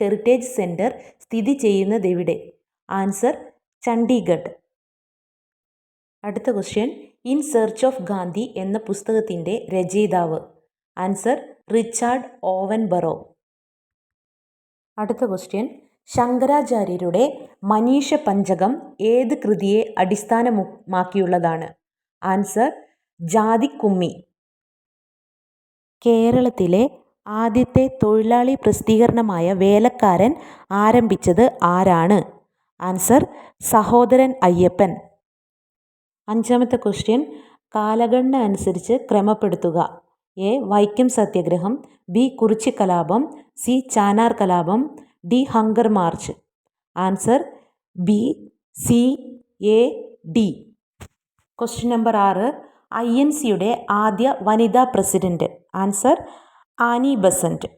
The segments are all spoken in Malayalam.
ഹെറിറ്റേജ് സെന്റർ സ്ഥിതി ചെയ്യുന്നതെവിടെ ആൻസർ ചണ്ഡീഗഡ്. അടുത്ത question in search of Gandhi എന്ന പുസ്തകത്തിന്റെ രചയിതാവ്. ആൻസർ റിച്ചാർഡ് ഓവൻ ബറോ അടുത്ത ക്വസ്റ്റ്യൻ ശങ്കരാചാര്യരുടെ മനീഷ പഞ്ചകം ഏത് കൃതിയെ അടിസ്ഥാനമാക്കിയുള്ളതാണ്? ആൻസർ ജാതിക്കുമ്മി. കേരളത്തിലെ ആദ്യത്തെ തൊഴിലാളി പ്രസിദ്ധീകരണമായ വേലക്കാരൻ ആരംഭിച്ചത് ആരാണ്? ആൻസർ സഹോദരൻ അയ്യപ്പൻ. അഞ്ചാമത്തെ ക്വസ്റ്റ്യൻ കാലഗണന അനുസരിച്ച് ക്രമപ്പെടുത്തുക. എ വൈക്കം സത്യാഗ്രഹം ബി കുറിച്ചി കലാപം സി ചാനാർ കലാപം D hunger march. Answer B C A D. Question number ആറ് ഐ എൻ സിയുടെ ആദ്യ വനിതാ പ്രസിഡന്റ്. Answer Annie Besant.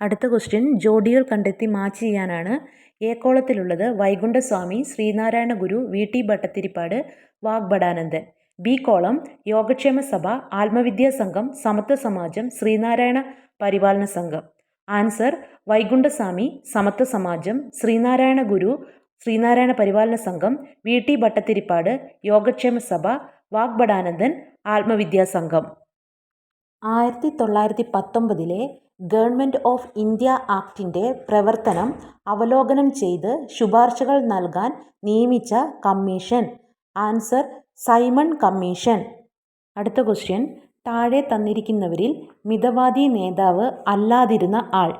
അടുത്ത ക്വസ്റ്റ്യൻ ജോഡികൾ കണ്ടെത്തി മാച്ച് ചെയ്യാനാണ് A കോളത്തിലുള്ളത് Vaikunda Swami Sree Narayana Guru V T Bhattathiripad Vagbhatanandan. B column Yogakshema Sabha Atmavidya സംഘം സമത്വ സമാജം ശ്രീനാരായണ പരിപാലന സംഘം. ആൻസർ വൈകുണ്ഠസ്വാമി സമത്വ സമാജം ശ്രീനാരായണ ഗുരു ശ്രീനാരായണ പരിപാലന സംഘം വി ടി ഭട്ടത്തിരിപ്പാട് യോഗക്ഷേമ സഭ വാഗ്ഭടാനന്ദൻ ആത്മവിദ്യാ സംഘം. ആയിരത്തി തൊള്ളായിരത്തി പത്തൊമ്പതിലെ ഗവൺമെന്റ് ഓഫ് ഇന്ത്യ ആക്ടിന്റെ പ്രവർത്തനം അവലോകനം ചെയ്ത് ശുപാർശകൾ നൽകാൻ നിയമിച്ച കമ്മീഷൻ. Answer Simon commission. അടുത്ത ക്വസ്റ്റ്യൻ. താഴെ തന്നിരിക്കുന്നവരിൽ മിതവാദി നേതാവ് അല്ലാതിരുന്ന ആൾ.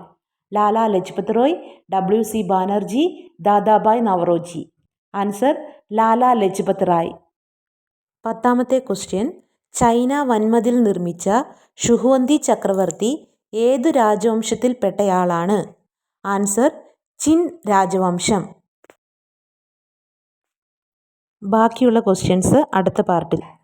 Lala Lajpat Roy W C Banerjee Dadabhai Naoroji. Answer Lala Lajpat Rai. പത്താമത്തെ ക്വസ്റ്റ്യൻ. ചൈന വൻമതിൽ നിർമ്മിച്ച ഷുഹുവന്തി ചക്രവർത്തി ഏതു രാജവംശത്തിൽപ്പെട്ടയാളാണ്? ആൻസർ ചിൻ രാജവംശം. ബാക്കിയുള്ള ക്വസ്റ്റ്യൻസ് അടുത്ത പാർട്ടിൽ.